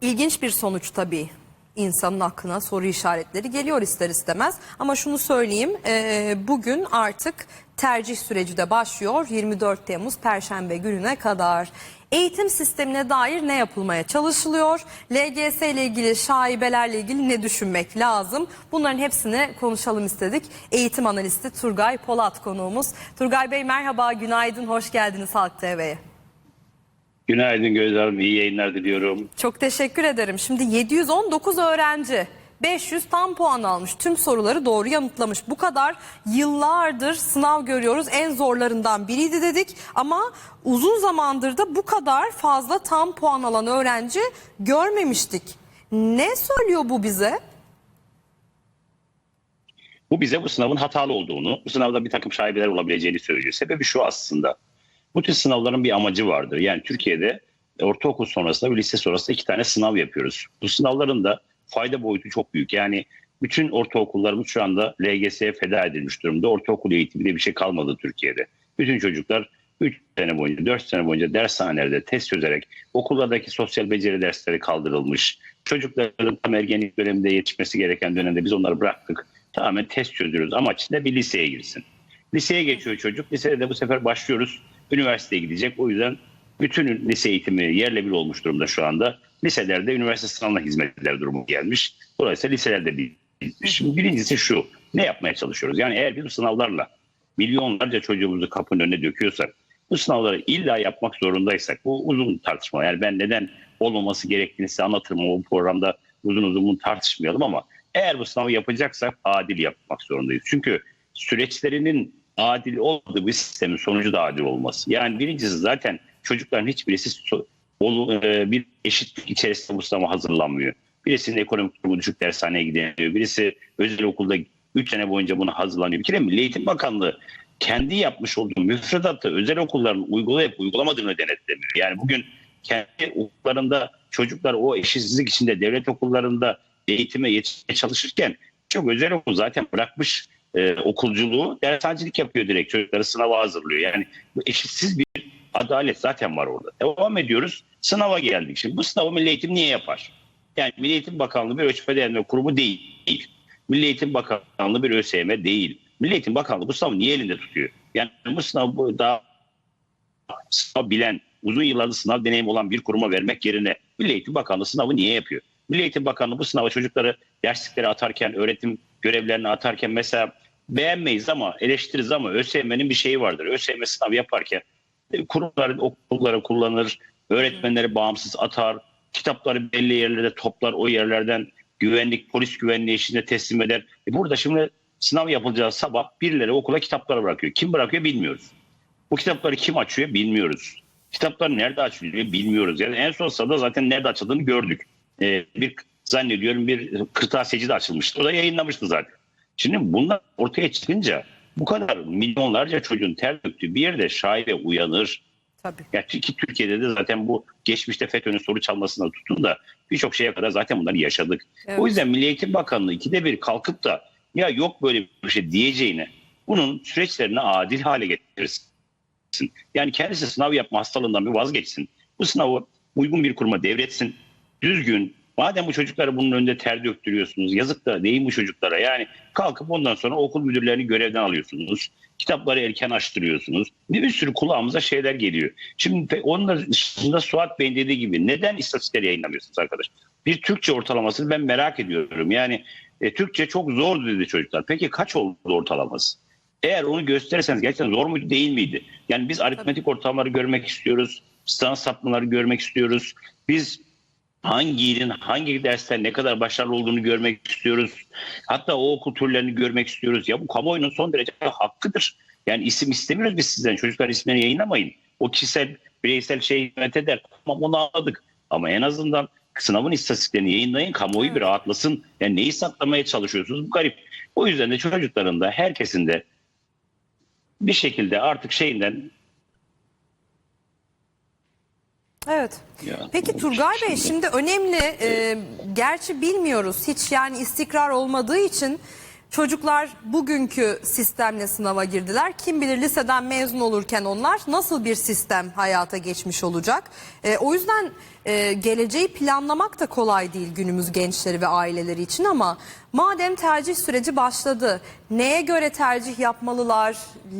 İlginç bir sonuç tabii. İnsanın aklına soru işaretleri geliyor ister istemez. Ama şunu söyleyeyim, e, bugün artık tercih süreci de başlıyor 24 Temmuz Perşembe gününe kadar. Eğitim sistemine dair ne yapılmaya çalışılıyor? LGS ile ilgili şaibelerle ilgili ne düşünmek lazım? Bunların hepsini konuşalım istedik. Eğitim analisti Turgay Polat konuğumuz. Turgay Bey merhaba, günaydın, hoş geldiniz Halk TV'ye. Günaydın Gözde Hanım. iyi yayınlar diliyorum. Çok teşekkür ederim. Şimdi 719 öğrenci 500 tam puan almış. Tüm soruları doğru yanıtlamış. Bu kadar yıllardır sınav görüyoruz. En zorlarından biriydi dedik. Ama uzun zamandır da bu kadar fazla tam puan alan öğrenci görmemiştik. Ne söylüyor bu bize? Bu bize bu sınavın hatalı olduğunu, bu sınavda bir takım şaibeler olabileceğini söylüyor. Sebebi şu aslında. Bu tür sınavların bir amacı vardır. Yani Türkiye'de ortaokul sonrasında ve lise sonrasında iki tane sınav yapıyoruz. Bu sınavların da fayda boyutu çok büyük. Yani bütün ortaokullarımız şu anda LGS'ye feda edilmiş durumda. Ortaokul eğitimi diye bir şey kalmadı Türkiye'de. Bütün çocuklar 3 sene boyunca, 4 sene boyunca dershanelerde test çözerek okullardaki sosyal beceri dersleri kaldırılmış. Çocukların tam ergenlik döneminde yetişmesi gereken dönemde biz onları bıraktık. Tamamen test çözüyoruz. Amaç ne? Bir liseye girsin. Liseye geçiyor çocuk. Lisede de bu sefer başlıyoruz. Üniversiteye gidecek. O yüzden bütün lise eğitimi yerle bir olmuş durumda şu anda. Liselerde üniversite sınavına hizmetler durumu gelmiş. Dolayısıyla liselerde bir Şimdi birincisi şu. Ne yapmaya çalışıyoruz? Yani eğer biz bu sınavlarla milyonlarca çocuğumuzu kapının önüne döküyorsak, bu sınavları illa yapmak zorundaysak, bu uzun tartışma. Yani ben neden olmaması gerektiğini size anlatırım. O programda uzun uzun bunu tartışmayalım ama eğer bu sınavı yapacaksak adil yapmak zorundayız. Çünkü süreçlerinin adil olmadığı bir sistemin sonucu da adil olması. Yani birincisi zaten çocukların hiçbirisi e, bir eşitlik içerisinde bu sınava hazırlanmıyor. Birisinin ekonomik durumu düşük dershaneye gidemiyor. Birisi özel okulda 3 sene boyunca buna hazırlanıyor. Bir kere Milli Eğitim Bakanlığı kendi yapmış olduğu müfredatı özel okulların uygulayıp uygulamadığını denetlemiyor. Yani bugün kendi okullarında çocuklar o eşitsizlik içinde devlet okullarında eğitime yetişmeye çalışırken çok özel okul zaten bırakmış e, okulculuğu dershanecilik yapıyor direkt çocukları sınava hazırlıyor. Yani bu eşitsiz bir adalet zaten var orada. Devam ediyoruz. Sınava geldik. Şimdi bu sınavı Milli Eğitim niye yapar? Yani Milli Eğitim Bakanlığı bir ölçme değerlendirme kurumu değil. Milli Eğitim Bakanlığı bir ÖSYM değil. Milli Eğitim Bakanlığı bu sınavı niye elinde tutuyor? Yani bu sınavı daha sınav bilen, uzun yıllardır sınav deneyimi olan bir kuruma vermek yerine Milli Eğitim Bakanlığı sınavı niye yapıyor? Milli Eğitim Bakanlığı bu sınava çocukları derslikleri atarken, öğretim görevlerini atarken mesela beğenmeyiz ama eleştiririz ama ÖSYM'nin bir şeyi vardır. ÖSYM sınav yaparken e, kurumların okulları kullanır, öğretmenleri bağımsız atar, kitapları belli yerlerde toplar, o yerlerden güvenlik, polis güvenliği eşliğinde teslim eder. E burada şimdi sınav yapılacağı sabah birileri okula kitapları bırakıyor. Kim bırakıyor bilmiyoruz. Bu kitapları kim açıyor bilmiyoruz. Kitaplar nerede açılıyor bilmiyoruz. Yani en son sırada zaten nerede açıldığını gördük. Ee, bir zannediyorum bir kırtasiyeci de açılmıştı. O da yayınlamıştı zaten. Şimdi bunlar ortaya çıkınca bu kadar milyonlarca çocuğun ter döktüğü bir yerde şaibe uyanır. Tabii. Ya ki Türkiye'de de zaten bu geçmişte FETÖ'nün soru çalmasına tutun da birçok şeye kadar zaten bunları yaşadık. Evet. O yüzden Milli Eğitim Bakanlığı ikide bir kalkıp da ya yok böyle bir şey diyeceğine bunun süreçlerini adil hale getirsin. Yani kendisi sınav yapma hastalığından bir vazgeçsin. Bu sınavı uygun bir kuruma devretsin. Düzgün. Madem bu çocukları bunun önünde ter döktürüyorsunuz. Yazık da değil bu çocuklara. Yani kalkıp ondan sonra okul müdürlerini görevden alıyorsunuz. Kitapları erken açtırıyorsunuz. Bir, bir sürü kulağımıza şeyler geliyor. Şimdi onun dışında Suat Bey'in dediği gibi neden istatistikleri yayınlamıyorsunuz arkadaş? Bir Türkçe ortalamasını ben merak ediyorum. Yani e, Türkçe çok zor dedi çocuklar. Peki kaç oldu ortalaması? Eğer onu gösterirseniz gerçekten zor muydu değil miydi? Yani biz aritmetik ortamları görmek istiyoruz. Stans sapmaları görmek istiyoruz. Biz hangi ilin hangi dersten ne kadar başarılı olduğunu görmek istiyoruz. Hatta o okul türlerini görmek istiyoruz. Ya bu kamuoyunun son derece hakkıdır. Yani isim istemiyoruz biz sizden. Çocuklar isimlerini yayınlamayın. O kişisel, bireysel şey hizmet eder. Tamam onu anladık. Ama en azından sınavın istatistiklerini yayınlayın. Kamuoyu bir rahatlasın. Yani neyi saklamaya çalışıyorsunuz? Bu garip. O yüzden de çocukların da herkesin de bir şekilde artık şeyinden Evet. Ya, Peki Turgay Bey şimdi- şimdi önemli e, gerçi bilmiyoruz hiç yani istikrar olmadığı için Çocuklar bugünkü sistemle sınava girdiler. Kim bilir liseden mezun olurken onlar nasıl bir sistem hayata geçmiş olacak. E, o yüzden e, geleceği planlamak da kolay değil günümüz gençleri ve aileleri için ama madem tercih süreci başladı neye göre tercih yapmalılar?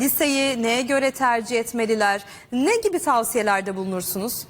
Liseyi neye göre tercih etmeliler? Ne gibi tavsiyelerde bulunursunuz?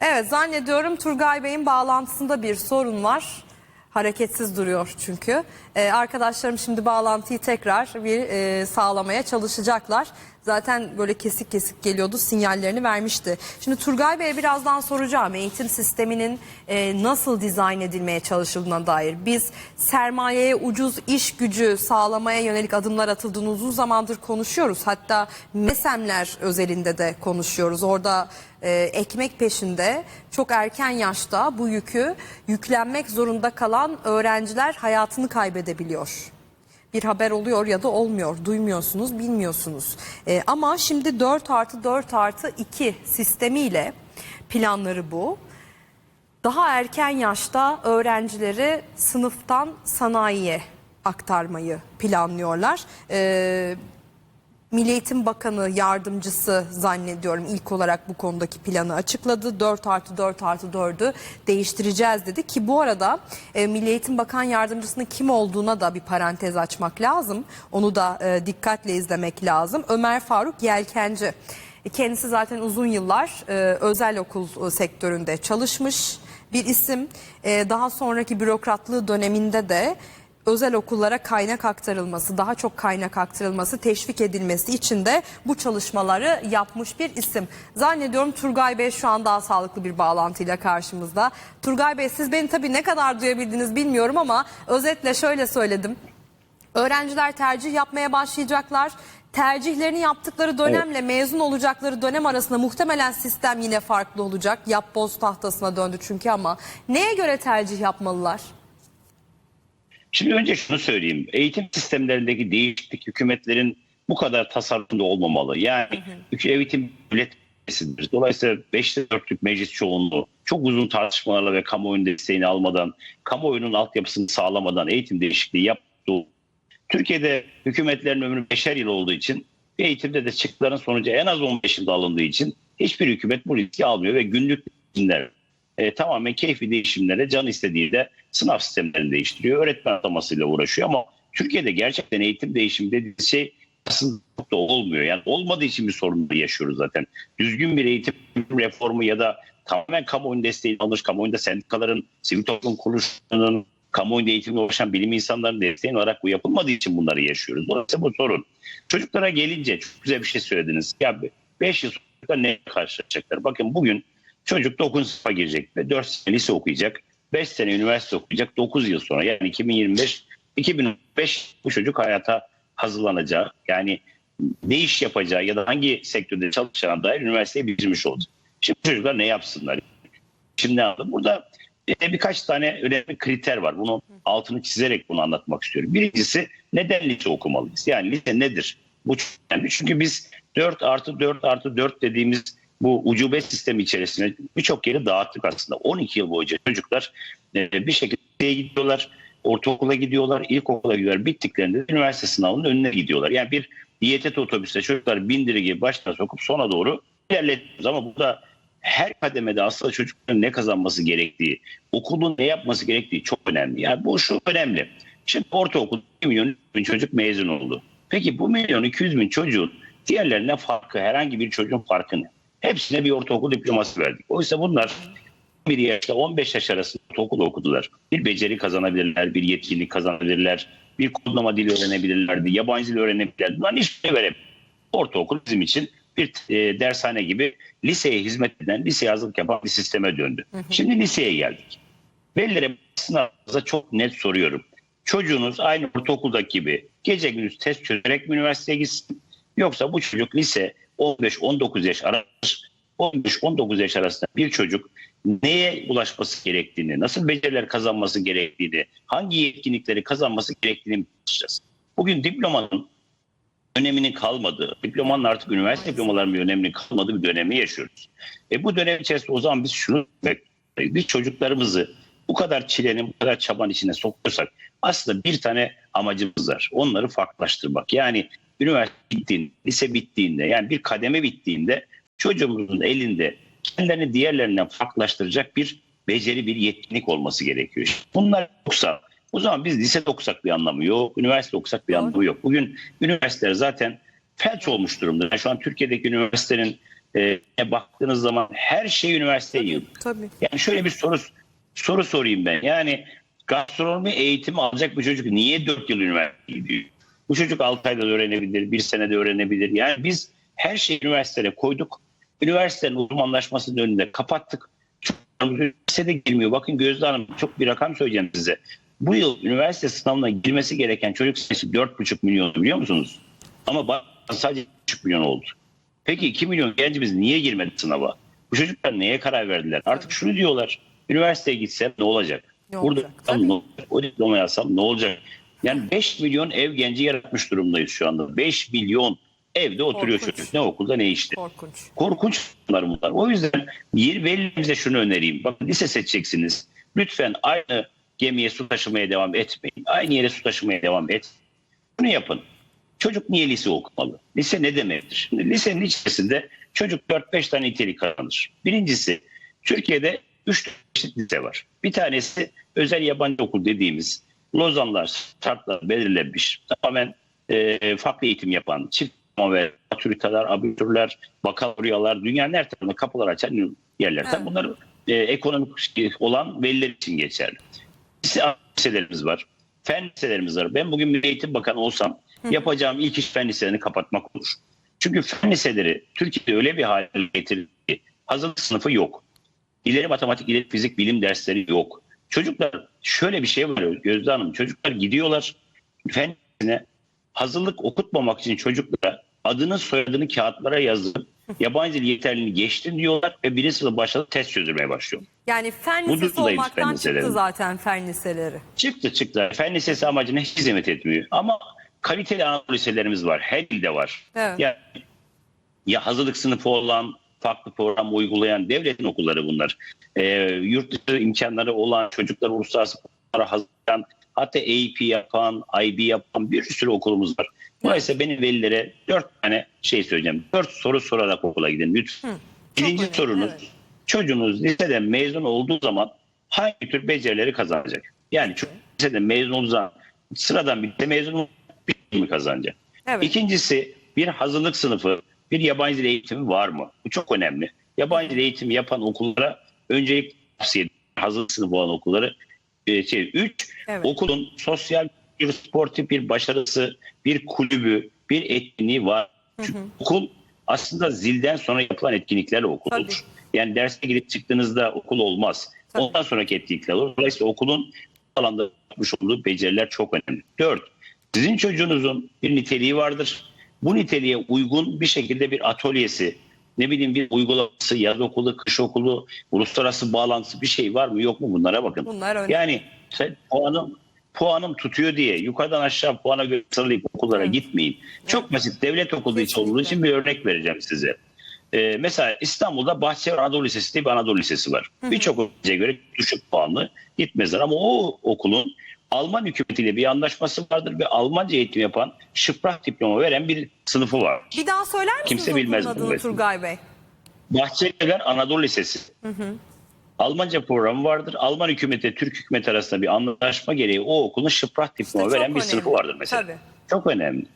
Evet zannediyorum Turgay Bey'in bağlantısında bir sorun var. Hareketsiz duruyor çünkü. Ee, arkadaşlarım şimdi bağlantıyı tekrar bir e, sağlamaya çalışacaklar. Zaten böyle kesik kesik geliyordu sinyallerini vermişti. Şimdi Turgay Bey'e birazdan soracağım eğitim sisteminin e, nasıl dizayn edilmeye çalışıldığına dair. Biz sermayeye ucuz iş gücü sağlamaya yönelik adımlar atıldığını uzun zamandır konuşuyoruz. Hatta MESEM'ler özelinde de konuşuyoruz. Orada e, ekmek peşinde çok erken yaşta bu yükü yüklenmek zorunda kalan öğrenciler hayatını kaybedebiliyor. Bir haber oluyor ya da olmuyor. Duymuyorsunuz, bilmiyorsunuz. E, ama şimdi 4 artı 4 artı 2 sistemiyle planları bu. Daha erken yaşta öğrencileri sınıftan sanayiye aktarmayı planlıyorlar. E, Milli Eğitim Bakanı yardımcısı zannediyorum ilk olarak bu konudaki planı açıkladı. 4 artı 4 artı 4'ü değiştireceğiz dedi ki bu arada e, Milli Eğitim Bakan yardımcısının kim olduğuna da bir parantez açmak lazım. Onu da e, dikkatle izlemek lazım. Ömer Faruk Yelkenci. E, Kendisi zaten uzun yıllar e, özel okul e, sektöründe çalışmış bir isim. E, daha sonraki bürokratlığı döneminde de özel okullara kaynak aktarılması, daha çok kaynak aktarılması, teşvik edilmesi için de bu çalışmaları yapmış bir isim. Zannediyorum Turgay Bey şu an daha sağlıklı bir bağlantıyla karşımızda. Turgay Bey siz beni tabii ne kadar duyabildiniz bilmiyorum ama özetle şöyle söyledim. Öğrenciler tercih yapmaya başlayacaklar. Tercihlerini yaptıkları dönemle mezun olacakları dönem arasında muhtemelen sistem yine farklı olacak. Yap boz tahtasına döndü çünkü ama neye göre tercih yapmalılar? Şimdi önce şunu söyleyeyim. Eğitim sistemlerindeki değişiklik hükümetlerin bu kadar tasarrufunda olmamalı. Yani hı eğitim devlet meselesidir. Dolayısıyla 5'te 4'lük meclis çoğunluğu çok uzun tartışmalarla ve kamuoyunun desteğini almadan, kamuoyunun altyapısını sağlamadan eğitim değişikliği yaptı. Türkiye'de hükümetlerin ömrü 5'er yıl olduğu için ve eğitimde de çıktıların sonucu en az 15 yılda alındığı için hiçbir hükümet bu riski almıyor ve günlük değişimler e, tamamen keyfi değişimlere can istediği de sınav sistemlerini değiştiriyor. Öğretmen atamasıyla uğraşıyor ama Türkiye'de gerçekten eğitim değişimi dediği şey aslında da olmuyor. Yani olmadığı için bir sorun yaşıyoruz zaten. Düzgün bir eğitim reformu ya da tamamen kamuoyunun desteğini almış, kamuoyunda sendikaların, sivil toplum kuruluşlarının, kamuoyunda eğitimle uğraşan bilim insanlarının desteği olarak bu yapılmadığı için bunları yaşıyoruz. Dolayısıyla bu sorun. Çocuklara gelince çok güzel bir şey söylediniz. Ya 5 yıl sonra ne karşılaşacaklar? Bakın bugün çocuk 9 sınıfa girecek ve 4 sene lise okuyacak. 5 sene üniversite okuyacak. 9 yıl sonra yani 2025 2005 bu çocuk hayata hazırlanacağı yani ne iş yapacağı ya da hangi sektörde çalışacağına dair üniversiteyi bitirmiş olacak. Şimdi çocuklar ne yapsınlar? Şimdi ne yapalım? Burada e, birkaç tane önemli kriter var. Bunu altını çizerek bunu anlatmak istiyorum. Birincisi neden lise okumalıyız? Yani lise nedir? Bu çok önemli. Çünkü biz 4 artı 4 artı 4 dediğimiz bu ucube sistemi içerisinde birçok yeri dağıttık aslında. 12 yıl boyunca çocuklar e, bir şekilde gidiyorlar, ortaokula gidiyorlar, ilkokula gidiyorlar. Bittiklerinde üniversite sınavının önüne gidiyorlar. Yani bir diyet otobüste çocuklar bindiri gibi başına sokup sona doğru ilerletiyoruz. Ama burada her kademede aslında çocukların ne kazanması gerektiği, okulun ne yapması gerektiği çok önemli. Yani bu şu önemli. Şimdi ortaokul 1 milyon bin çocuk mezun oldu. Peki bu milyon 200 bin çocuğun diğerlerine farkı, herhangi bir çocuğun farkı ne? Hepsine bir ortaokul diploması verdik. Oysa bunlar bir yaşta 15 yaş arasında ortaokul okudular. Bir beceri kazanabilirler, bir yetkinlik kazanabilirler, bir kodlama dili öğrenebilirlerdi, yabancı dil öğrenebilirlerdi. Bunların hiçbirini veremiyor. Ortaokul bizim için bir e, dershane gibi liseye hizmet eden, liseye hazırlık yapan bir sisteme döndü. Hı hı. Şimdi liseye geldik. Velilere sınavınıza çok net soruyorum. Çocuğunuz aynı ortaokuldaki gibi gece gündüz test çözerek mi üniversiteye gitsin? Yoksa bu çocuk lise 15-19 yaş arası 15-19 yaş arasında bir çocuk neye ulaşması gerektiğini, nasıl beceriler kazanması gerektiğini, hangi yetkinlikleri kazanması gerektiğini konuşacağız. Bugün diplomanın öneminin kalmadığı, diplomanın artık üniversite diplomalarının bir öneminin kalmadığı bir dönemi yaşıyoruz. E bu dönem içerisinde o zaman biz şunu. Biz çocuklarımızı bu kadar çilenin, bu kadar çabanın içine sokuyorsak aslında bir tane amacımız var. Onları farklılaştırmak. Yani üniversite bittiğinde, lise bittiğinde yani bir kademe bittiğinde çocuğumuzun elinde kendilerini diğerlerinden farklılaştıracak bir beceri, bir yetkinlik olması gerekiyor. Bunlar yoksa o zaman biz lisede okusak bir anlamı yok, üniversite okusak bir anlamı yok. Bugün üniversiteler zaten felç olmuş durumda. Yani şu an Türkiye'deki üniversitenin e, baktığınız zaman her şey üniversiteye yığıldı. Tabii. Yani şöyle bir soru soru sorayım ben. Yani gastronomi eğitimi alacak bir çocuk niye 4 yıl üniversiteye gidiyor? Bu çocuk 6 ayda da öğrenebilir, bir senede öğrenebilir. Yani biz her şeyi üniversiteye koyduk. Üniversitenin uzmanlaşmasının önünde kapattık. Çocuklarımız üniversitede girmiyor. Bakın Gözde Hanım çok bir rakam söyleyeceğim size. Bu yıl üniversite sınavına girmesi gereken çocuk sayısı 4,5 milyon biliyor musunuz? Ama sadece 3,5 milyon oldu. Peki 2 milyon gencimiz niye girmedi sınava? Bu çocuklar neye karar verdiler? Artık şunu diyorlar. Üniversiteye gitsem ne olacak? Ne Burada olacak? Tabii. ne olacak? O diplomayı alsam ne olacak? Yani 5 milyon ev genci yaratmış durumdayız şu anda. 5 milyon evde oturuyor Korkunç. çocuk. Ne okulda ne işte. Korkunç. Korkunç bunlar bunlar. O yüzden yeni velimize şunu önereyim. Bakın lise seçeceksiniz. Lütfen aynı gemiye su taşımaya devam etmeyin. Aynı yere su taşımaya devam et. Bunu yapın. Çocuk niye lise okumalı? Lise ne demektir? Şimdi lisenin içerisinde çocuk 4-5 tane nitelik kazanır. Birincisi Türkiye'de 3 çeşit lise var. Bir tanesi özel yabancı okul dediğimiz Lozanlar, şartlar belirlenmiş. Tamamen e, farklı eğitim yapan, çift ve matüriteler, abitürler, bakaloryalar, dünyanın her tarafında kapılar açan yerler. Evet. Bunlar e, ekonomik olan veliler için geçerli. Lise liselerimiz var. Fen liselerimiz var. Ben bugün bir eğitim bakanı olsam yapacağım ilk iş fen liselerini kapatmak olur. Çünkü fen liseleri Türkiye'de öyle bir hale getirildi ki hazırlık sınıfı yok. İleri matematik, ileri fizik, bilim dersleri yok. Çocuklar şöyle bir şey var Gözde Hanım. Çocuklar gidiyorlar fen lisesine hazırlık okutmamak için çocuklara adını soyadını kağıtlara yazıp yabancı dil yeterliliğini geçtin diyorlar ve birinci sınıf başladı test çözülmeye başlıyor. Yani fen lisesi olmaktan çıktı zaten fen liseleri. Çıktı çıktı. Fen lisesi amacına hiç hizmet etmiyor. Ama kaliteli Anadolu liselerimiz var. Her ilde var. Evet. Ya, ya hazırlık sınıfı olan, farklı program uygulayan devletin okulları bunlar. Ee, yurt dışı imkanları olan çocuklar uluslararası programlara hazırlayan, hatta AEP yapan, IB yapan bir sürü okulumuz var. Dolayısıyla benim velilere dört tane şey söyleyeceğim. Dört soru sorarak okula gidin lütfen. Hı, Birinci önemli, sorunuz, evet. çocuğunuz liseden mezun olduğu zaman hangi tür becerileri kazanacak? Yani çocuk liseden mezun olduğu zaman sıradan bir lise mezunu bir mi kazanacak? Evet. İkincisi bir hazırlık sınıfı, bir yabancı dil eğitimi var mı? Bu çok önemli. Yabancı dil eğitimi yapan okullara öncelikle tavsiye ediyorum. Hazırlık sınıfı olan okulları. Ee, şey, üç, Evet. okulun sosyal bir sportif bir başarısı, bir kulübü, bir etkinliği var. Çünkü okul aslında zilden sonra yapılan etkinliklerle okul Tabii. olur. Yani derse girip çıktığınızda okul olmaz. Tabii. Ondan sonraki etkinlikler olur. Dolayısıyla okulun alanda yapmış olduğu beceriler çok önemli. Dört, sizin çocuğunuzun bir niteliği vardır. Bu niteliğe uygun bir şekilde bir atölyesi, ne bileyim bir uygulaması, yaz okulu, kış okulu, uluslararası bağlantısı bir şey var mı yok mu bunlara bakın. Bunlar önemli. Yani sen puanım puanım tutuyor diye yukarıdan aşağı puana göre sıralayıp okullara Evet. gitmeyin. Çok basit devlet okulu için Kesinlikle. olduğu için bir örnek vereceğim size. Ee, mesela İstanbul'da Bahçever Anadolu Lisesi diye bir Anadolu Lisesi var. Birçok öğrenciye göre düşük puanlı gitmezler ama o okulun Alman hükümetiyle bir anlaşması vardır ve Almanca eğitim yapan şıprak diploma veren bir sınıfı var. Bir daha söyler misiniz Kimse bilmez bu adını mesleği. Turgay Bey? Bahçeliler Anadolu Lisesi. Almanca programı vardır. Alman hükümeti Türk hükümeti arasında bir anlaşma gereği o okulun şıprak diploma İşte veren bir önemli. sınıfı vardır mesela. Tabii. Çok önemli.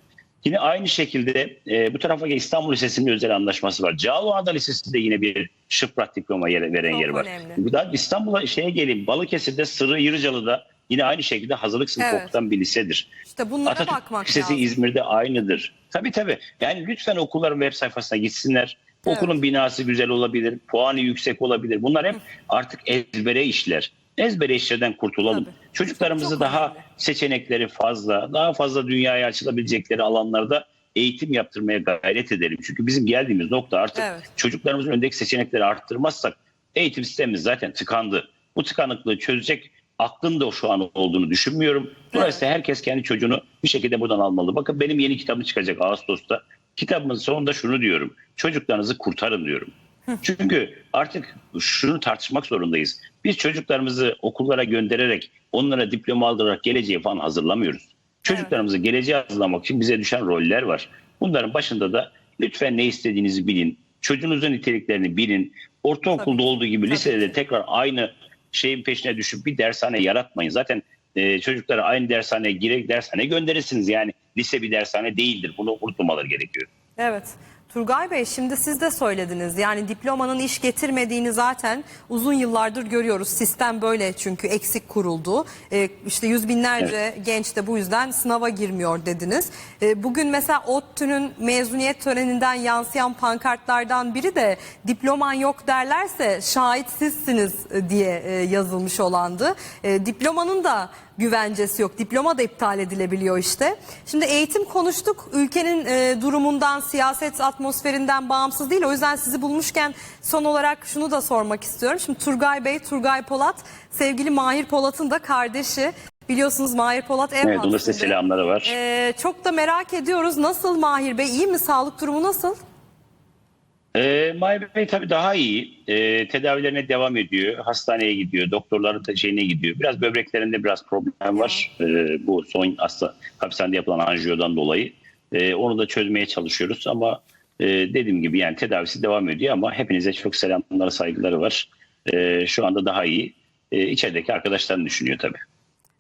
Yine aynı şekilde e, bu tarafa İstanbul Lisesi'nin özel anlaşması var. Cağaloğlu Anadolu Lisesi'nde yine bir şıprak diploma yer, veren Çok yer var. önemli. Bu da İstanbul'a şeye geleyim. Balıkesir'de Sırrı Yırıcalı'da yine aynı şekilde hazırlık sınıfı Evet. okutan bir lisedir. İşte bunlara Atatürk bakmak Lisesi lazım. İzmir'de aynıdır. Tabii tabii. Yani lütfen okulların web sayfasına gitsinler. Evet. Okulun binası güzel olabilir, puanı yüksek olabilir. Bunlar hep artık ezbere işler. Ezbere işlerden kurtulalım. Tabii. Çocuklarımızı Çok daha önemli. seçenekleri fazla, daha fazla dünyaya açılabilecekleri alanlarda eğitim yaptırmaya gayret edelim. Çünkü bizim geldiğimiz nokta artık Evet. çocuklarımızın öndeki seçenekleri arttırmazsak eğitim sistemimiz zaten tıkandı. Bu tıkanıklığı çözecek aklın da şu an olduğunu düşünmüyorum. Dolayısıyla herkes kendi çocuğunu bir şekilde buradan almalı. Bakın benim yeni kitabım çıkacak Ağustos'ta. Kitabımın sonunda şunu diyorum. Çocuklarınızı kurtarın diyorum. Çünkü artık şunu tartışmak zorundayız. Biz çocuklarımızı okullara göndererek onlara diploma aldırarak geleceğe falan hazırlamıyoruz. Çocuklarımızı geleceğe hazırlamak için bize düşen roller var. Bunların başında da lütfen ne istediğinizi bilin. Çocuğunuzun niteliklerini bilin. Ortaokulda Tabii. olduğu gibi lisede de tekrar aynı şeyin peşine düşüp bir dershane yaratmayın. Zaten e, çocuklara aynı dershaneye girerek dershane gönderirsiniz. Yani lise bir dershane değildir. Bunu unutmamaları gerekiyor. Evet. Turgay Bey şimdi siz de söylediniz. Yani diplomanın iş getirmediğini zaten uzun yıllardır görüyoruz. Sistem böyle çünkü eksik kuruldu. Ee, işte yüz binlerce genç de bu yüzden sınava girmiyor dediniz. Ee, bugün mesela ODTÜ'nün mezuniyet töreninden yansıyan pankartlardan biri de diploman yok derlerse şahit sizsiniz e, diye e, yazılmış olandı. E, diplomanın da güvencesi yok. Diploma da iptal edilebiliyor işte. Şimdi eğitim konuştuk. Ülkenin e, durumundan, siyaset atmosferinden bağımsız değil. O yüzden sizi bulmuşken son olarak şunu da sormak istiyorum. Şimdi Turgay Bey, Turgay Polat, sevgili Mahir Polat'ın da kardeşi. Biliyorsunuz Mahir Polat ev Evet, hapsinde. selamları var. E, çok da merak ediyoruz. Nasıl Mahir Bey? İyi mi? Sağlık durumu nasıl? Ee, Mahir Bey tabii daha iyi. Ee, tedavilerine devam ediyor. Hastaneye gidiyor. Doktorların da şeyine gidiyor. Biraz böbreklerinde biraz problem var. Ee, bu son hasta, hapishanede yapılan anjiyodan dolayı. Ee, onu da çözmeye çalışıyoruz ama e, dediğim gibi yani tedavisi devam ediyor ama hepinize çok selamları saygıları var. Ee, şu anda daha iyi. Ee, içerideki arkadaşlarını düşünüyor tabii.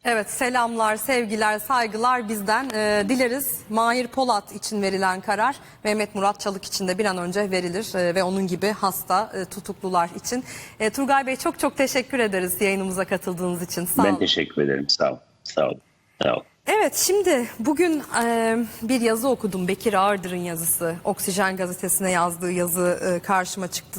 Evet selamlar, sevgiler, saygılar bizden. Ee, dileriz Mahir Polat için verilen karar Mehmet Murat Çalık için de bir an önce verilir Ee, ve onun gibi hasta e, tutuklular için. Ee, Turgay Bey çok çok teşekkür ederiz yayınımıza katıldığınız için. Sağ Ben olun. teşekkür ederim. Sağ ol. Sağ ol. Sağ ol. Evet şimdi bugün e, bir yazı okudum Bekir Ağırdır'ın yazısı. Oksijen gazetesine yazdığı yazı e, karşıma çıktı.